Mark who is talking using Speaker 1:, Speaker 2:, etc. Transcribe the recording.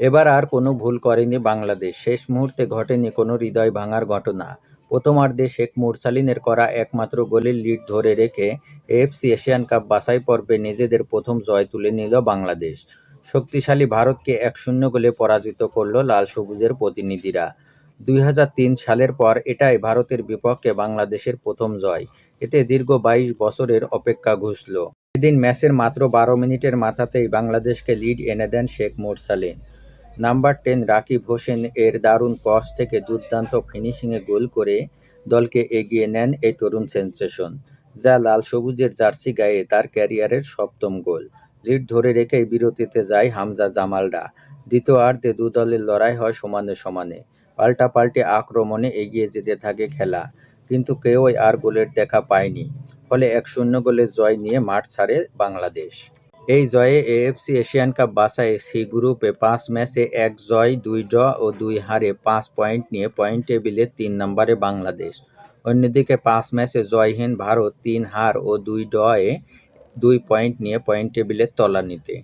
Speaker 1: এবার আর কোনো ভুল করেনি বাংলাদেশ। শেষ মুহূর্তে ঘটেনি কোনো হৃদয় ভাঙার ঘটনা। প্রথমার্ধে শেখ মুরসালিনের করা একমাত্র গোলের লিড ধরে রেখে এএফসি এশিয়ান কাপ বাছাই পর্বে নিজেদের প্রথম জয় তুলে নিল বাংলাদেশ। শক্তিশালী ভারতকে এক শূন্য গোলে পরাজিত করল লাল সবুজের প্রতিনিধিরা। দুই হাজার তিন সালের পর এটাই ভারতের বিপক্ষে বাংলাদেশের প্রথম জয়। এতে দীর্ঘ বাইশ বছরের অপেক্ষা ঘুষল। এদিন ম্যাচের মাত্র বারো মিনিটের মাথাতেই বাংলাদেশকে লিড এনে দেন শেখ মুরসালিন। নাম্বার টেন রাকিব হোসেন এর দারুণ ক্রস থেকে দুর্দান্ত ফিনিশিংয়ে গোল করে দলকে এগিয়ে নেন এই তরুণ সেন্সেশন, যা লাল সবুজের জার্সি গায়ে তার ক্যারিয়ারের সপ্তম গোল। লিড ধরে রেখেই বিরতিতে যায় হামজা জামালরা। দ্বিতীয়ার্ধে দু দলের লড়াই হয় সমানে সমানে। পাল্টাপাল্টি আক্রমণে এগিয়ে যেতে থাকে খেলা, কিন্তু কেউই আর গোলের দেখা পায়নি, ফলে এক শূন্য গোলের জয় নিয়ে মাঠ ছাড়ে বাংলাদেশ। এই জয়ে এএফসি এশিয়ান কাপ বাছাই সি গ্রুপে পাঁচ ম্যাচে এক জয়, দুই ড্র ও দুই হারে পাঁচ পয়েন্ট নিয়ে পয়েন্ট টেবিলে তিন নম্বরে বাংলাদেশ। অন্যদিকে পাঁচ ম্যাচে জয়হীন ভারত তিন হার ও দুই ড্রয়ে দুই পয়েন্ট নিয়ে পয়েন্ট টেবিলের তলানিতে